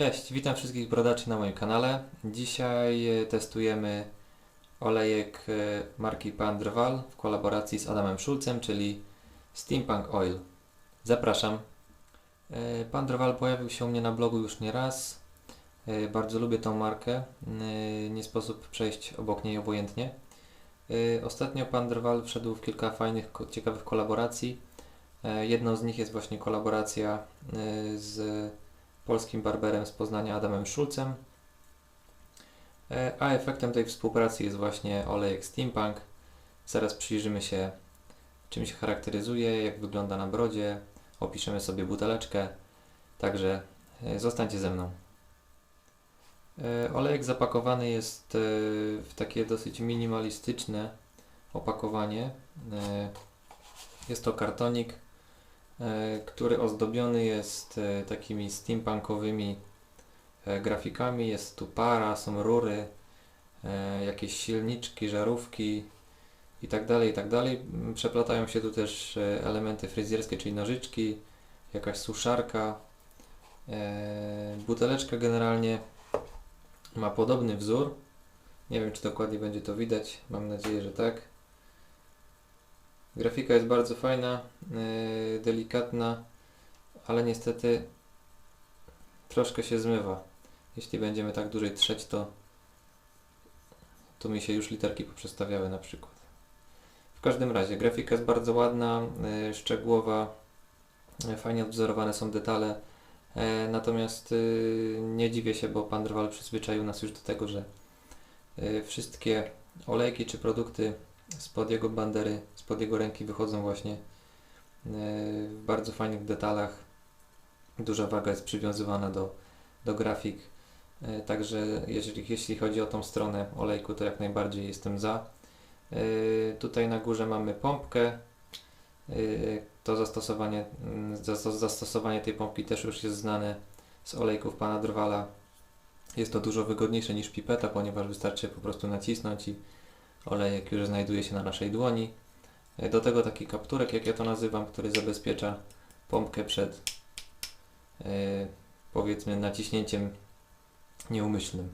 Cześć, witam wszystkich brodaczy na moim kanale. Dzisiaj e, testujemy olejek e, marki Pandrval w kolaboracji z Adamem Schulzem, czyli Steampunk Oil. Zapraszam. E, Pandrval pojawił się u mnie na blogu już nie raz. E, Bardzo lubię tą markę. Nie sposób przejść obok niej obojętnie. Ostatnio Pandrval wszedł w kilka fajnych, ciekawych kolaboracji. Jedną z nich jest właśnie kolaboracja z polskim barberem z Poznania Adamem Schulzem. E, A efektem tej współpracy jest właśnie olejek Steampunk. Zaraz przyjrzymy się czym się charakteryzuje, jak wygląda na brodzie, opiszemy sobie buteleczkę, także e, zostańcie ze mną. E, Olejek zapakowany jest w takie dosyć minimalistyczne opakowanie. Jest to kartonik który ozdobiony jest e, takimi steampunkowymi e, grafikami. Jest tu para, są rury, e, jakieś silniczki, żarówki i tak dalej, i tak dalej. Przeplatają się tu też e, elementy fryzjerskie, czyli nożyczki, jakaś suszarka. E, Buteleczka generalnie ma podobny wzór. Nie wiem, czy dokładnie będzie to widać. Mam nadzieję, że tak. Grafika jest bardzo fajna, yy, delikatna, ale niestety troszkę się zmywa. Jeśli będziemy tak dłużej trzeć, to, to mi się już literki poprzestawiały na przykład. W każdym razie, grafika jest bardzo ładna, yy, szczegółowa, yy, fajnie odwzorowane są detale. Natomiast nie dziwię się, bo pan Drwal przyzwyczaił nas już do tego, że wszystkie olejki czy produkty spod jego bandery, spod jego ręki wychodzą właśnie e, w bardzo fajnych detalach. Duża waga jest przywiązywana do, do grafik. E, Także jeżeli, jeśli chodzi o tą stronę olejku, to jak najbardziej jestem za. E, Tutaj na górze mamy pompkę. To zastosowanie, mm, zas- zastosowanie tej pompki też już jest znane z olejków pana Drwala. Jest to dużo wygodniejsze niż pipeta, ponieważ wystarczy po prostu nacisnąć i olejek już znajduje się na naszej dłoni. E, Do tego taki kapturek, jak ja to nazywam, który zabezpiecza pompkę przed e, powiedzmy naciśnięciem nieumyślnym.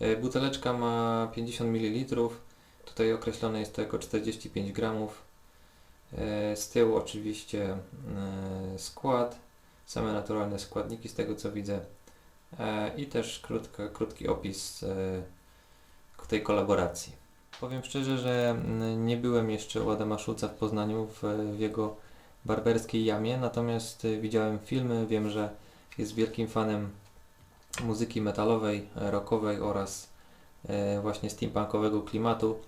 E, Buteleczka ma 50 ml. Tutaj określone jest to jako 45 gramów. Z tyłu oczywiście skład, same naturalne składniki z tego co widzę i też krótka, krótki opis tej kolaboracji. Powiem szczerze, że mm, nie byłem jeszcze u Adama Szulca w Poznaniu w, w jego barberskiej jamie, natomiast y, widziałem filmy, wiem, że jest wielkim fanem muzyki metalowej, rockowej oraz e, właśnie steampunkowego klimatu,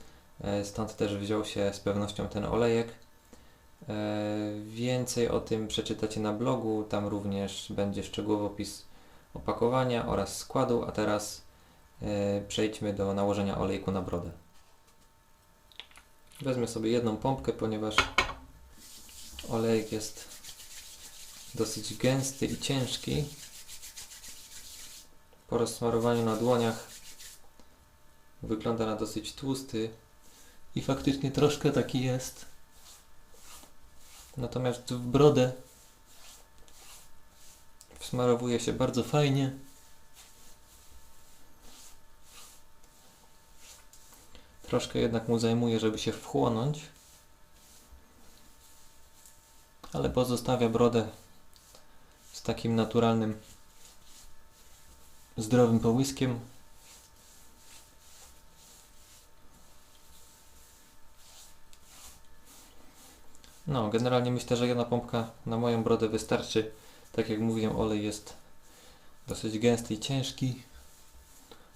e, stąd też wziął się z pewnością ten olejek. E, Więcej o tym przeczytacie na blogu, tam również będzie szczegółowy opis opakowania oraz składu, a teraz e, przejdźmy do nałożenia olejku na brodę. Wezmę sobie jedną pompkę, ponieważ olejek jest dosyć gęsty i ciężki. Po rozsmarowaniu na dłoniach wygląda na dosyć tłusty i faktycznie troszkę taki jest. Natomiast w brodę wsmarowuje się bardzo fajnie. Troszkę jednak mu zajmuje, żeby się wchłonąć. Ale pozostawia brodę z takim naturalnym, zdrowym połyskiem. No, generalnie myślę, że jedna pompka na moją brodę wystarczy. Tak jak mówiłem, olej jest dosyć gęsty i ciężki,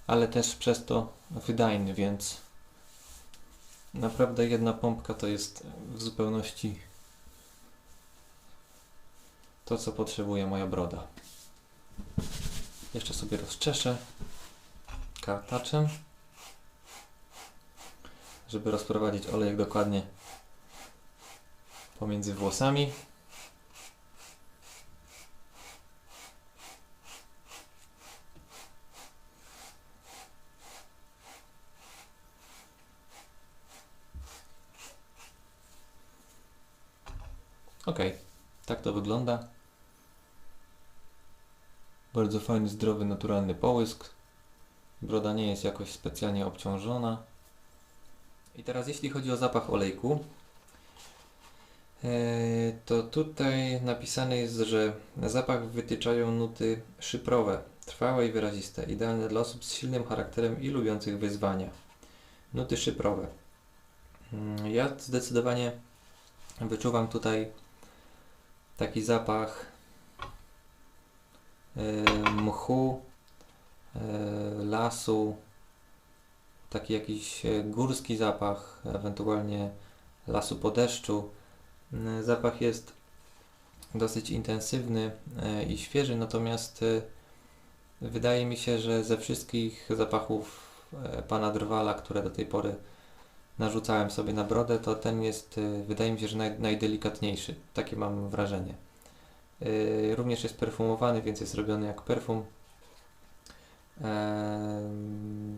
ale też przez to wydajny, więc Naprawdę jedna pompka to jest w zupełności to, co potrzebuje moja broda. Jeszcze sobie rozczeszę kartaczem, żeby rozprowadzić olejek dokładnie pomiędzy włosami. Ok, tak to wygląda. Bardzo fajny, zdrowy, naturalny połysk. Broda nie jest jakoś specjalnie obciążona. I teraz jeśli chodzi o zapach olejku, e, to tutaj napisane jest, że zapach wytyczają nuty szyprowe, trwałe i wyraziste, idealne dla osób z silnym charakterem i lubiących wyzwania. Nuty szyprowe. Mm, Ja zdecydowanie wyczuwam tutaj taki zapach e, mchu, e, lasu, taki jakiś e, górski zapach, ewentualnie lasu po deszczu. Zapach jest dosyć intensywny i świeży, natomiast wydaje mi się, że ze wszystkich zapachów pana Drwala, które do tej pory narzucałem sobie na brodę, to ten jest, e, wydaje mi się, że naj, najdelikatniejszy. Takie mam wrażenie. E, Również jest perfumowany, więc jest robiony jak perfum.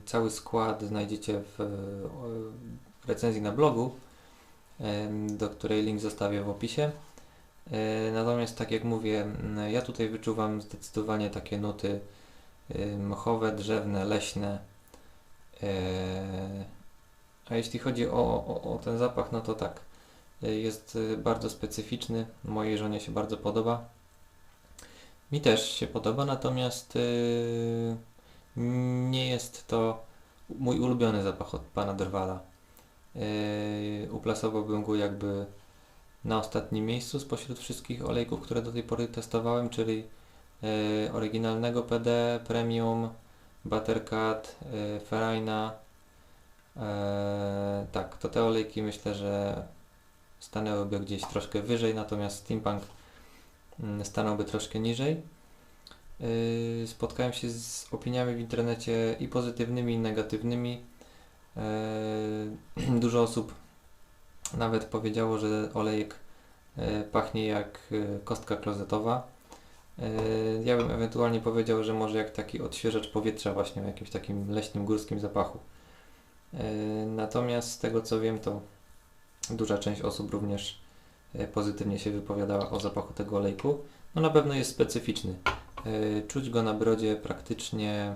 Cały skład znajdziecie w e, recenzji na blogu, do której link zostawię w opisie. Natomiast tak jak mówię, m, ja tutaj wyczuwam zdecydowanie takie nuty e, mchowe, drzewne, leśne. A jeśli chodzi o, o, o ten zapach, no to tak, e, jest e, bardzo specyficzny. Mojej żonie się bardzo podoba. Mi też się podoba, natomiast e, nie jest to mój ulubiony zapach od pana Drwala. Yy, uplasowałbym go jakby na ostatnim miejscu spośród wszystkich olejków, które do tej pory testowałem, czyli yy, oryginalnego PD, Premium, Buttercut, yy. Yy, tak, to te olejki myślę, że stanęłyby gdzieś troszkę wyżej, natomiast Steampunk mm, stanąłby troszkę niżej. Yy, Spotkałem się z opiniami w internecie i pozytywnymi, i negatywnymi. Yy, Dużo osób nawet powiedziało, że olejek yy, pachnie jak yy, kostka klozetowa. Ja bym ewentualnie powiedział, że może jak taki odświeżacz powietrza właśnie o jakimś takim leśnym, górskim zapachu. Yy, Natomiast z tego co wiem, to duża część osób również yy, pozytywnie się wypowiadała o zapachu tego olejku. No na pewno jest specyficzny. Yy, Czuć go na brodzie praktycznie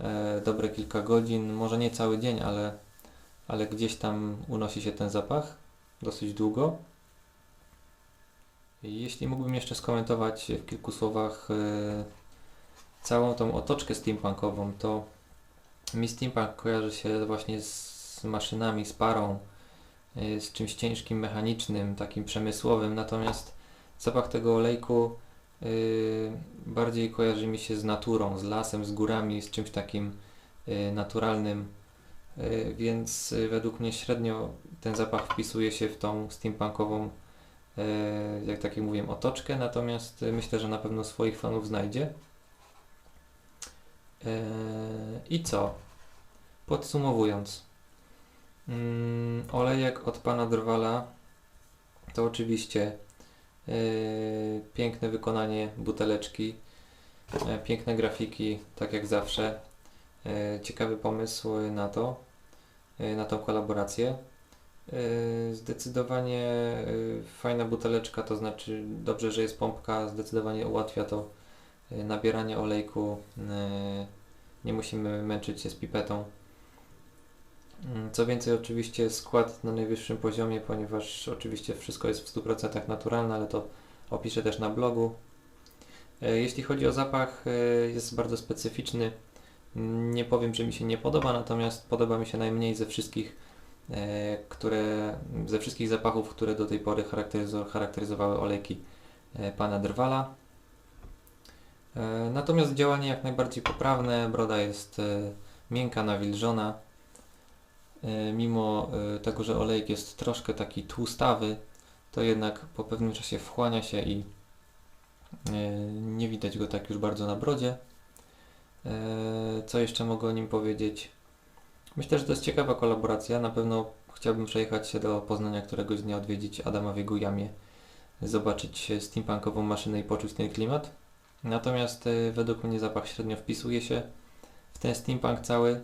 e, dobre kilka godzin, może nie cały dzień, ale, ale gdzieś tam unosi się ten zapach dosyć długo. Jeśli mógłbym jeszcze skomentować w kilku słowach e, całą tą otoczkę steampunkową, to mi steampunk kojarzy się właśnie z maszynami, z parą, e, z czymś ciężkim, mechanicznym, takim przemysłowym, natomiast zapach tego olejku Yy, bardziej kojarzy mi się z naturą, z lasem, z górami, z czymś takim yy, naturalnym, więc według mnie średnio ten zapach wpisuje się w tą steampunkową, jak tak jak mówiłem, otoczkę, natomiast myślę, że na pewno swoich fanów znajdzie. Yy, I co? Podsumowując, mm, olejek od pana Drwala to oczywiście Yy, piękne wykonanie buteleczki, yy, piękne grafiki, tak jak zawsze. Ciekawy pomysł na to, na tą kolaborację. Zdecydowanie fajna buteleczka, to znaczy dobrze, że jest pompka, zdecydowanie ułatwia to nabieranie olejku. Yy, Nie musimy męczyć się z pipetą. Mm, Co więcej, oczywiście skład na najwyższym poziomie, ponieważ oczywiście wszystko jest w 100% naturalne, ale to opiszę też na blogu. E, Jeśli chodzi o zapach, jest bardzo specyficzny. Mm, Nie powiem, że mi się nie podoba, natomiast podoba mi się najmniej ze wszystkich, które, ze wszystkich zapachów, które do tej pory charakteryzo- charakteryzowały olejki pana Drwala. E, Natomiast działanie jak najbardziej poprawne, broda jest e, miękka, nawilżona. E, mimo tego, że olejek jest troszkę taki tłustawy, to jednak po pewnym czasie wchłania się i nie widać go tak już bardzo na brodzie. Co jeszcze mogę o nim powiedzieć? Myślę, że to jest ciekawa kolaboracja. Na pewno chciałbym przejechać się do Poznania któregoś dnia, odwiedzić Adama w jego jamie, zobaczyć steampunkową maszynę i poczuć ten klimat. Natomiast e, według mnie zapach średnio wpisuje się w ten steampunk cały.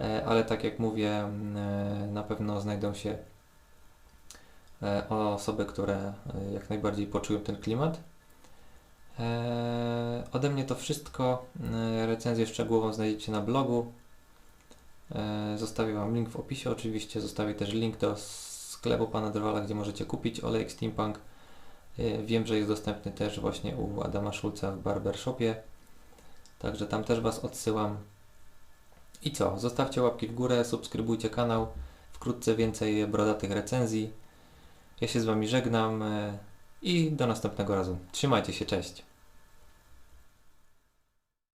E, ale tak jak mówię, m, e, na pewno znajdą się e, osoby, które jak najbardziej poczują ten klimat. Ode mnie to wszystko. Recenzję szczegółową znajdziecie na blogu. Zostawię Wam link w opisie oczywiście. Zostawię też link do sklepu Pana Drwala, gdzie możecie kupić olejek Steampunk. Eee, wiem, że jest dostępny też właśnie u Adama Szulca w barbershopie. Także tam też Was odsyłam. I co? Zostawcie łapki w górę, subskrybujcie kanał. Wkrótce więcej brodatych recenzji. Ja się z Wami żegnam e, i do następnego razu. Trzymajcie się, cześć.